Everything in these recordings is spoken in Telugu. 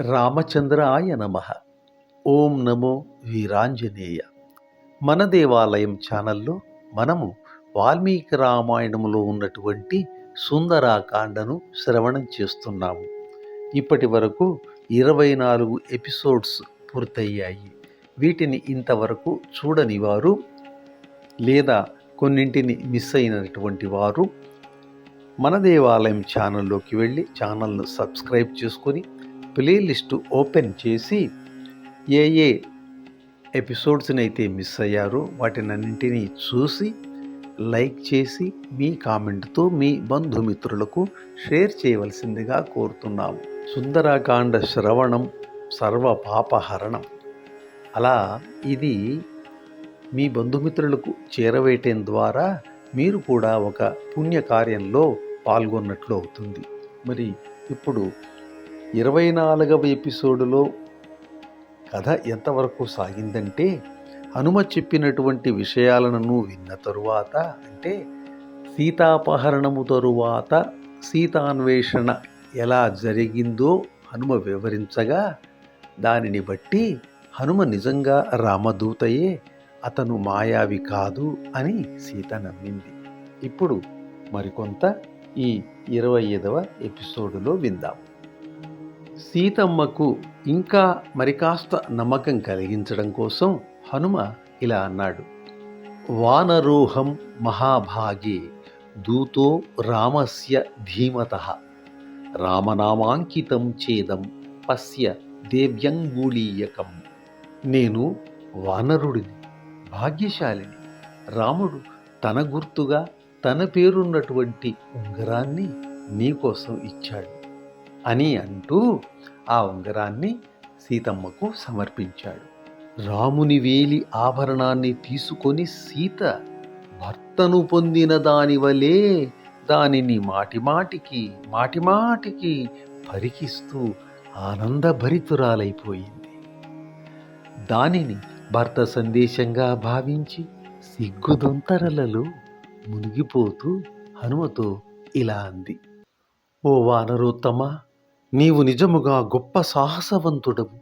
రామచంద్రాయ నమ. ఓం నమో వీరాంజనేయ. మన దేవాలయం ఛానల్లో మనము వాల్మీకి రామాయణంలో ఉన్నటువంటి సుందరాకాండను శ్రవణం చేస్తున్నాము. ఇప్పటి వరకు ఇరవై నాలుగు ఎపిసోడ్స్ పూర్తయ్యాయి. వీటిని ఇంతవరకు చూడని వారు లేదా కొన్నింటిని మిస్ అయినటువంటి వారు మన దేవాలయం ఛానల్లోకి వెళ్ళి ఛానల్ను సబ్స్క్రైబ్ చేసుకొని ప్లేలిస్ట్ ఓపెన్ చేసి ఏ ఏ ఎపిసోడ్స్ని అయితే మిస్ అయ్యారో వాటినన్నింటినీ చూసి లైక్ చేసి మీ కామెంట్తో మీ బంధుమిత్రులకు షేర్ చేయవలసిందిగా కోరుతున్నాము. సుందరాకాండ శ్రవణం సర్వ పాపహరణం. అలా ఇది మీ బంధుమిత్రులకు చేరవేయటం ద్వారా మీరు కూడా ఒక పుణ్యకార్యంలో పాల్గొన్నట్లు అవుతుంది. మరి ఇప్పుడు ఇరవై నాలుగవ ఎపిసోడులో కథ ఎంతవరకు సాగిందంటే హనుమ చెప్పినటువంటి విషయాలను విన్న తరువాత అంటే సీతాపహరణము తరువాత సీతాన్వేషణ ఎలా జరిగిందో హనుమ వివరించగా దానిని బట్టి హనుమ నిజంగా రామదూతయే అతను మాయావి కాదు అని సీత నమ్మింది. ఇప్పుడు మరికొంత ఈ ఇరవై ఐదవ ఎపిసోడులో విందాం సీతమ్మకు ఇంకా మరికాస్త నమ్మకం కలిగించడం కోసం హనుమ ఇలా అన్నాడు. వానరోహం మహాభాగే దూతో రామస్య ధీమత. రామనామాంకితం చేదం పశ్య దేవ్యంగూళీయకం నేను వానరుడిని భాగ్యశాలిని. రాముడు తన గుర్తుగా తన పేరున్నటువంటి ఉంగరాన్ని నీకోసం ఇచ్చాడు. అని అంటూ ఆ ఉంగరాన్ని సీతమ్మకు సమర్పించాడు. రాముని వేలి ఆభరణాన్ని తీసుకొని సీత భర్తను పొందిన దానివలే దానిని మాటిమాటికి మాటిమాటికి పరికిస్తూ ఆనందభరితురాలైపోయింది. దానిని భర్త సందేశంగా భావించి సిగ్గుదొంతరలలో మునిగిపోతూ హనుమతో ఇలా అంది. ఓ వానరోత్తమా! నీవు నిజముగా గొప్ప సాహసవంతుడవు.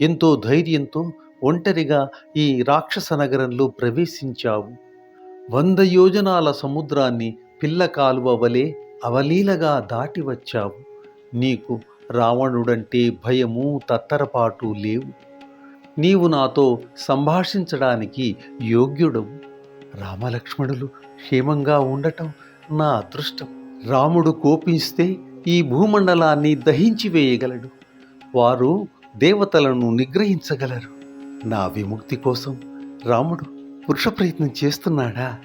ఎంతో ధైర్యంతో ఒంటరిగా ఈ రాక్షస నగరంలో ప్రవేశించావు. వంద యోజనాల సముద్రాన్ని పిల్ల కాలువ వలె అవలీలగా దాటి వచ్చావు. నీకు రావణుడంటే భయము తత్తరపాటు లేవు. నీవు నాతో సంభాషించడానికి యోగ్యుడవు. రామలక్ష్మణులు క్షేమంగా ఉండటం నా అదృష్టం. రాముడు కోపిస్తే ఈ భూమండలాన్ని దహించి వేయగలడు. వారు దేవతలను నిగ్రహించగలరు. నా విముక్తి కోసం రాముడు పురుష ప్రయత్నం చేస్తున్నాడా?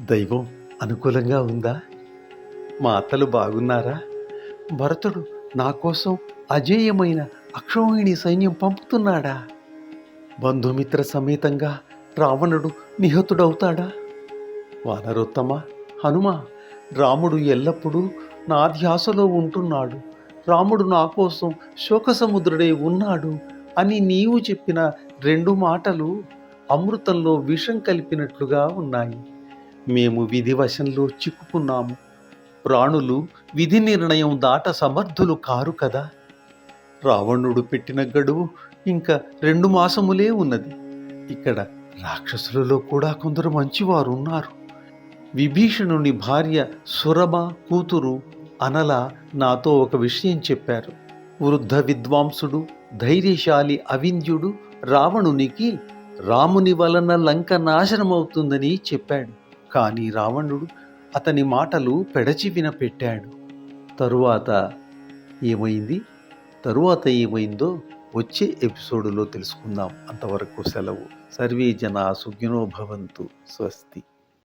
దైవం అనుకూలంగా ఉందా? మా అత్తలు బాగున్నారా? భరతుడు నా కోసం అజేయమైన అక్షోహిణి సైన్యం పంపుతున్నాడా? బంధుమిత్ర సమేతంగా రావణుడు నిహతుడవుతాడా? వానరోత్తమ హనుమ రాముడు ఎల్లప్పుడూ నా ధ్యాసలో ఉంటున్నాడు. రాముడు నా కోసం శోకసముద్రుడే ఉన్నాడు అని నీవు చెప్పిన రెండు మాటలు అమృతంలో విషం కలిపినట్లుగా ఉన్నాయి. మేము విధివశంలో చిక్కుకున్నాము. ప్రాణులు విధి నిర్ణయం దాట సమర్థులు కారు కదా. రావణుడు పెట్టిన గడువు ఇంకా రెండు మాసములే ఉన్నది. ఇక్కడ రాక్షసులలో కూడా కొందరు మంచివారు ఉన్నారు విభీషణుని భార్య సురమ కూతురు అనల నాతో ఒక విషయం చెప్పారు. వృద్ధ విద్వాంసుడు ధైర్యశాలి అవింద్యుడు రావణునికి రాముని వలన లంక నాశనమవుతుందని చెప్పాడు. కానీ రావణుడు అతని మాటలు పెడచివిన పెట్టాడు తరువాత ఏమైంది? తరువాత ఏమైందో వచ్చే ఎపిసోడులో తెలుసుకుందాం. అంతవరకు సెలవు. సర్వే జనా సుఖినో భవంతు. స్వస్తి.